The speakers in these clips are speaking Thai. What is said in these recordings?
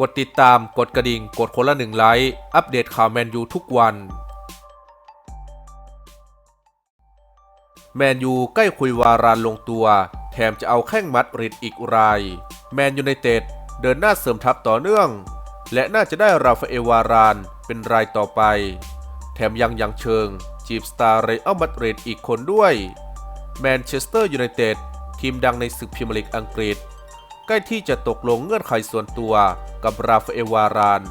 กดติดตามกดกระดิ่ง กดคนละหนึ่งไลค์ อัปเดตข่าวแมนยูทุกวัน แมนยูใกล้คุยวารานลงตัว แถมจะเอาแข้งมัดริดอีกราย แมนยูไนเต็ดเดินหน้าเสริมทัพต่อเนื่อง และน่าจะได้ราฟาเอวารานเป็นรายต่อไป แถมยังยังเชิง จีบสตาร์เรอัลมาดริดอีกคนด้วย แมนเชสเตอร์ยูไนเต็ดทีมดังในศึกพรีเมียร์ลีกอังกฤษ ใกล้ที่จะตกลงเงื่อนไขส่วนตัวกับราฟาเอลวาราน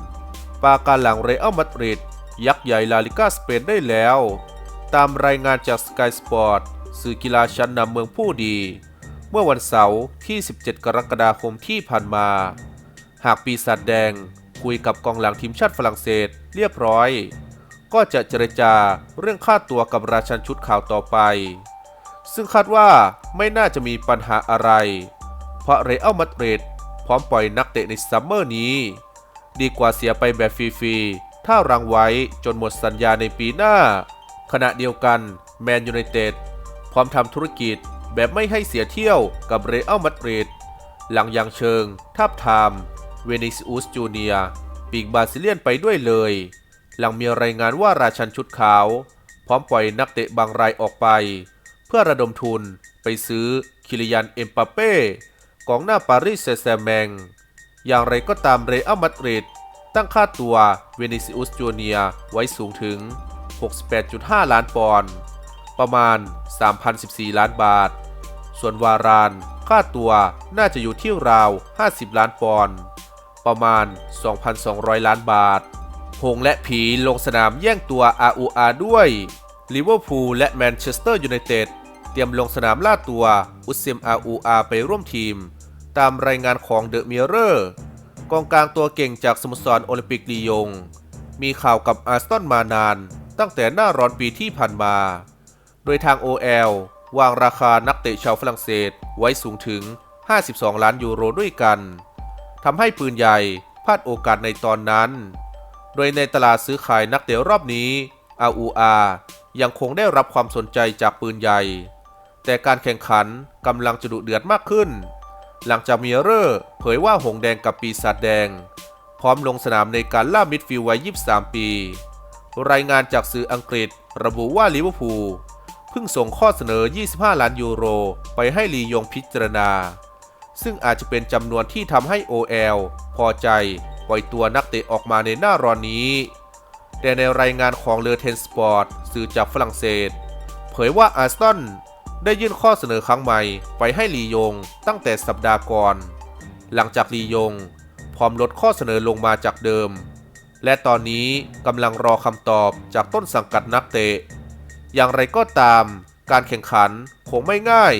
ปาการหลังเรอัลมาดริดยักษ์ใหญ่ลาลิก้าสเปนได้แล้ว ตามรายงานจากสกายสปอร์ตสื่อกีฬาชั้นนำเมืองผู้ดี เมื่อวันเสาร์ที่ 17 กรกฎาคมที่ผ่านมา หากปีศาจแดงคุยกับกองหลังทีมชาติฝรั่งเศสเรียบร้อย ก็จะเจรจาเรื่องค่าตัวกับราชันชุดข่าวต่อไป ซึ่งคาดว่าไม่น่าจะมีปัญหาอะไร ราะเรอัลมาดริดพร้อมปล่อยนักเตะในซัมเมอร์นี้ ดีกว่าเสียไปแบบฟรีๆ ถ้ารังไว้จนหมดสัญญาในปีหน้า ขณะเดียวกันแมนยูไนเต็ดพร้อมทำธุรกิจแบบไม่ให้เสียเที่ยวกับเรอัลมาดริดหลังยังเชิงทับทามเวนิซิอุสจูเนียปีกบาซิเลียนไปด้วยเลย หลังมีรายงานว่าราชันชุดขาว พร้อมปล่อยนักเตะบางรายออกไป เพื่อระดมทุนไปซื้อคิลิยันเอ็มปาเป้ กองหน้าปารีสแซแชร์แมง อย่างไรก็ตามเรอัลมาดริดตั้งค่าตัวเวนิซิอุสจูเนียไว้สูงถึง 68.5 ล้านปอนด์ประมาณ 3,014 ล้านบาท ส่วนวารานค่าตัวน่าจะอยู่ที่ราว 50 ล้านปอนด์ประมาณ 2,200 ล้านบาทหงและผีลงสนามแย่งตัว RUR ด้วยลิเวอร์พูลและแมนเชสเตอร์ยูไนเต็ดเตรียมลงสนามล่าตัวอุซเซม RUR ไปร่วมทีม ตามรายงานของเดอะมิเรอร์กองกลางตัวเก่งจากสโมสรโอลิมปิกลียง มีข่าวกับอาร์สตันมานาน ตั้งแต่หน้าร้อนปีที่ผ่านมา โดยทาง OL วางราคานักเตะชาวฝรั่งเศสไว้สูงถึง 52 ล้านยูโรด้วยกันทำให้ปืนใหญ่พลาดโอกาสในตอนนั้น โดยในตลาดซื้อขายนักเตะรอบนี้ RUR ยังคงได้รับความสนใจจากปืนใหญ่ แต่การแข่งขันกำลังจะดุเดือดมากขึ้น หลังจากมีเรอร์เผยว่าหงแดงกับปีศาจแดง พร้อมลงสนามในการล่ามิดฟิลด์วัย 23 ปี รายงานจากสื่ออังกฤษระบุว่าลิเวอร์พูลเพิ่งส่งข้อเสนอ 25 ล้านยูโร ไปให้ลียงพิจารณา ซึ่งอาจจะเป็นจำนวนที่ทำให้ OL พอใจ ปล่อยตัวนักเตะออกมาในหน้าร้อนนี้ แต่ในรายงานของเลอเทนสปอร์ตสื่อจากฝรั่งเศส เผยว่าอาร์สตัน ได้ยื่นข้อเสนอครั้งใหม่ไปให้ลียงตั้งแต่สัปดาห์ก่อน หลังจากลียงพร้อมลดข้อเสนอลงมาจากเดิม และตอนนี้กำลังรอคำตอบจากต้นสังกัดนักเตะ อย่างไรก็ตามการแข่งขันคงไม่ง่าย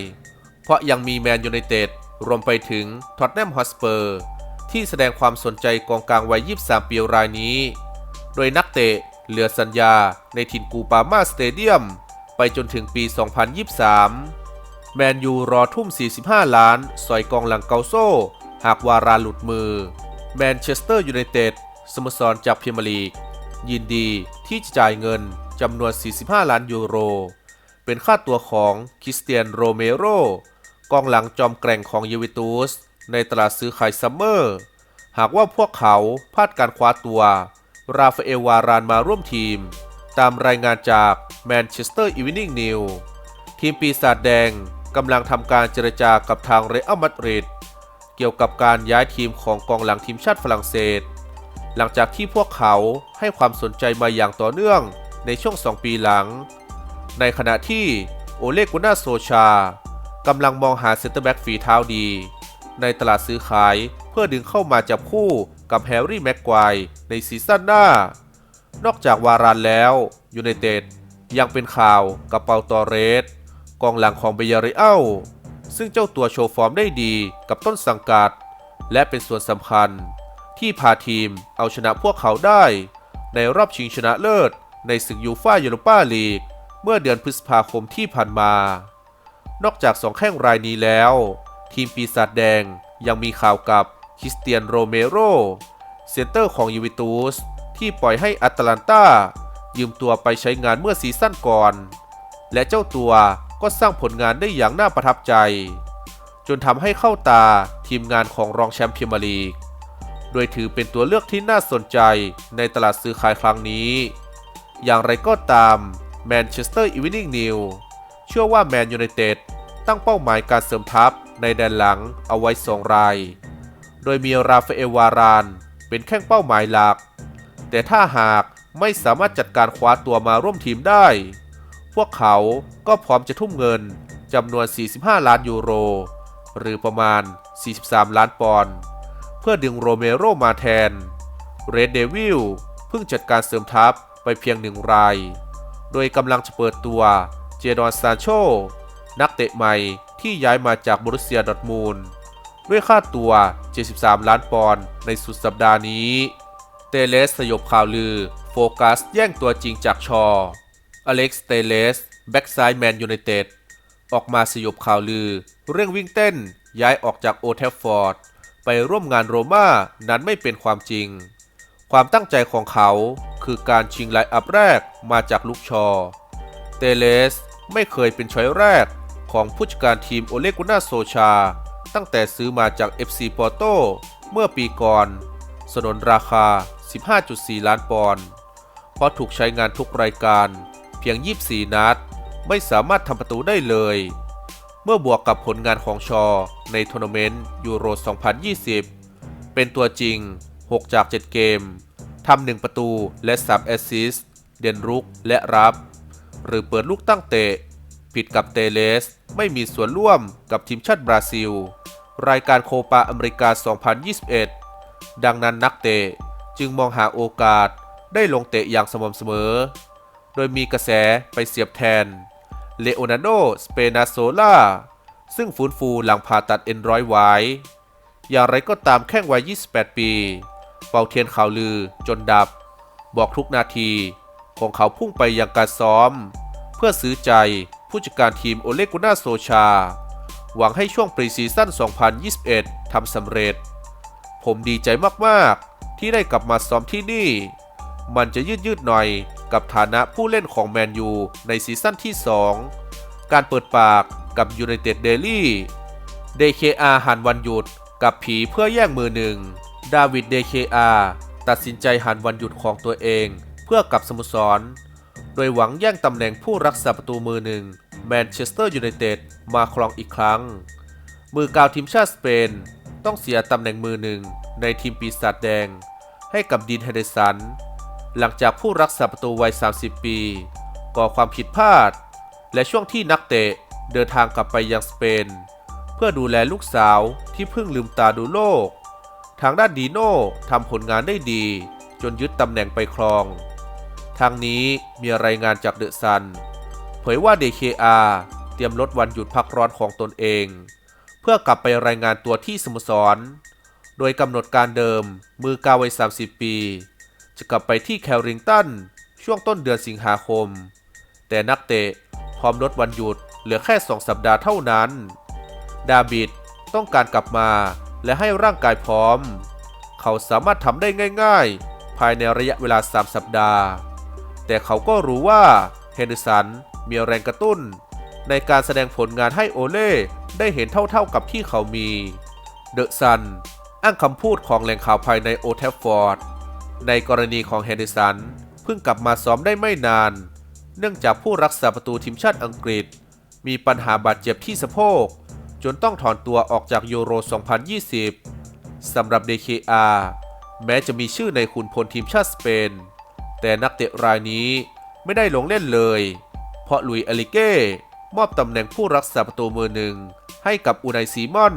เพราะยังมีแมนยูไนเต็ดรวมไปถึงท็อตแนมฮอสเปอร์ที่แสดงความสนใจกองกลางวัย 23 ปีรายนี้ โดยนักเตะเหลือสัญญาในถิ่นกูปามาสเตเดียม ไปจนถึงปี 2023 แมนยูรอทุ่ม 45 ล้าน สอยกองหลังเกาโซ หากวาราหลุดมือ แมนเชสเตอร์ยูไนเต็ดสโมสรจากพรีเมียร์ลีก ยินดีที่จะจ่ายเงินจำนวน 45 ล้านยูโร เป็นค่าตัวของคริสเตียนโรเมโรกองหลังจอมแกร่งของเวิตูสในตลาดซื้อขายซัมเมอร์ หากว่าพวกเขาพลาดการคว้าตัว ราฟาเอลวารานมาร่วมทีม ตามรายงานจากแมนเชสเตอร์อีวินิ่งนิวทีมปีศาจแดงกำลังทำการเจรจากับทางเรอัลมาดริดเกี่ยวกับการย้ายทีมของกองหลังทีมชาติฝรั่งเศส หลังจากที่พวกเขาให้ความสนใจมาอย่างต่อเนื่องในช่วง 2 ปีหลัง ในขณะที่โอเลกุน่าโซชากำลังมองหาเซนเตอร์แบ็กฝีเท้าดี ในตลาดซื้อขายเพื่อดึงเข้ามาจับคู่กับแฮร์รี่แม็กควายในซีซั่นหน้า นอกจากวารานแล้วยูไนเต็ดยังเป็นข่าวกับเปาตอเรส กองหลังของเบยาริอัลซึ่งเจ้าตัวโชว์ฟอร์มได้ดีกับต้นสังกัด และเป็นส่วนสำคัญที่พาทีมเอาชนะพวกเขาได้ ในรอบชิงชนะเลิศ ในศึกยูฟ่ายูโรปาลีก เมื่อเดือนพฤษภาคมที่ผ่านมา นอกจากสองแข้งรายนี้แล้ว ทีมปีศาจแดงยังมีข่าวกับคริสเตียนโรเมโรเซนเตอร์ของยูเวิตูส ที่ปล่อยให้อัตแลนตายืมตัวไปใช้งานเมื่อซีซั่นก่อน และเจ้าตัวก็สร้างผลงานได้อย่างน่าประทับใจ จนทำให้เข้าตาทีมงานของรองแชมป์พรีเมียร์ลีก โดยถือเป็นตัวเลือกที่น่าสนใจในตลาดซื้อขายครั้งนี้ อย่างไรก็ตามแมนเชสเตอร์อีวินิ่งนิวเชื่อว่าแมนยูไนเต็ดตั้งเป้าหมายการเสริมทัพในแดนหลังเอาไว้สองราย โดยมีราฟาเอลวารานเป็นแข้งเป้าหมายหลัก แต่ถ้าหากไม่สามารถจัดการคว้าตัวมาร่วมทีมได้ พวกเขาก็พร้อมจะทุ่มเงินจำนวน 45 ล้านยูโร หรือประมาณ 43 ล้านปอนด์เพื่อดึงโรเมโรมาแทน เรดเดวิลเพิ่งจัดการเสริมทัพไปเพียงหนึ่งราย โดยกำลังจะเปิดตัวเจดอนซานโช นักเตะใหม่ที่ย้ายมาจากบรุเซียดอร์ทมูลด้วยค่าตัว 73 ล้านปอนด์ในสุดสัปดาห์นี้ เตเลสสยบข่าวลือ โฟกัส แย่งตัวจริงจากชอ อเล็กซ์เตเลส แบ็กซ้ายแมนยูไนเต็ด ออกมาสยบข่าวลือ เรื่องวิ่งเต้น ย้ายออกจากโอเทฟฟอร์ด ไปร่วมงานโรม่า นั้นไม่เป็นความจริง ความตั้งใจของเขาคือการชิงไลอัพแรกมาจากลูกชอ เตเลสไม่เคยเป็นช้อยแรกของผู้จัดการทีมโอเลกุน่าโซชา ตั้งแต่ซื้อมาจาก FC ปอร์โตเมื่อปีก่อน สนนราคา 15.4 ล้านปอนด์ เพราะถูกใช้งานทุกรายการ เพียง 24 นัด ไม่สามารถทำประตูได้เลย เมื่อบวกกับผลงานของชอในทัวร์นาเมนต์ยูโร 2020 เป็นตัวจริง 6 จาก 7 เกม ทำ 1 ประตูและ 3 แอสซิสต์ เด่นรุกและรับ หรือเปิดลูกตั้งเตะ ผิดกับเตเลส ไม่มีส่วนร่วมกับทีมชาติบราซิล รายการโคปาอเมริกา 2021 ดังนั้นนักเตะ จึงมองหาโอกาสได้ลงเตะอย่างสม่ำเสมอ โดยมีกระแสไปเสียบแทนเลโอนาร์โด สเปนาโซล่า ซึ่งฟื้นฟูหลังผ่าตัดเอ็นร้อยไว้ อย่างไรก็ตามแข้งวัย 28 ปี เป่าเทียนข่าวลือจนดับ บอกทุกนาทีของเขาพุ่งไปยังการซ้อม เพื่อซื้อใจผู้จัดการทีมโอเลกุน่าโซชา หวังให้ช่วงปรีซีซั่น 2021 ทำสำเร็จ ผมดีใจมาก ๆ ที่ได้กลับมาซ้อมที่นี่ มันจะยืดยืดหน่อยกับฐานะผู้เล่นของแมนยูในซีซั่นที่ 2 การเปิดปากกับยูไนเต็ดเดลี่ DKR หันวันหยุดกับผีเพื่อแย่งมือหนึ่ง ดาวิด DKR ตัดสินใจหันวันหยุดของตัวเองเพื่อกับสโมสร โดยหวังแย่งตำแหน่งผู้รักษาประตูมือหนึ่งแมนเชสเตอร์ยูไนเต็ดมาครองอีกครั้ง มือกาวทีมชาติสเปน ต้องเสียตำแหน่งมือหนึ่งในทีมปีศาจแดง ให้กับดีนเฮเดสัน หลังจากผู้รักษาประตูวัย 30 ปี ก่อความผิดพลาด และช่วงที่นักเตะเดินทางกลับไปยังสเปน เพื่อดูแลลูกสาวที่เพิ่งลืมตาดูโลก ทางด้านดีโน่ทำผลงานได้ดี จนยึดตำแหน่งไปครอง ทางนี้มีรายงานจากเดอะซัน เผยว่า DKR เตรียมลดวันหยุดพักร้อนของตนเอง เพื่อกลับไปรายงานตัวที่สโมสร โดยกำหนดการเดิม มือกาวัย 30 ปี จะกลับไปที่แคลริงตัน ช่วงต้นเดือนสิงหาคม แต่นักเตะพร้อมลดวันหยุดเหลือแค่ 2 สัปดาห์เท่านั้น ดาบิดต้องการกลับมาและให้ร่างกายพร้อม เขาสามารถทำได้ง่าย ๆ ภายในระยะเวลา 3 สัปดาห์ แต่เขาก็รู้ว่าเฮนดอร์สันมีแรงกระตุ้น ในการแสดงผลงานให้โอเล่ได้เห็นเท่าๆกับที่เขามี เดอะซัน อ้างคำพูดของแหล่งข่าวภายในโอเทฟฟอร์ด ในกรณีของเฮนเดสันเพิ่งกลับมาซ้อมได้ไม่นาน เนื่องจากผู้รักษาประตูทีมชาติอังกฤษ มีปัญหาบาดเจ็บที่สะโพก จนต้องถอนตัวออกจากยูโร 2020 สำหรับ DKR แม้จะมีชื่อในขุนพลทีมชาติสเปน แต่นักเตะรายนี้ไม่ได้ลงเล่นเลย เพราะลุยอลิเก้มอบตำแหน่งผู้รักษาประตูมือหนึ่งให้กับอูไนซีมอน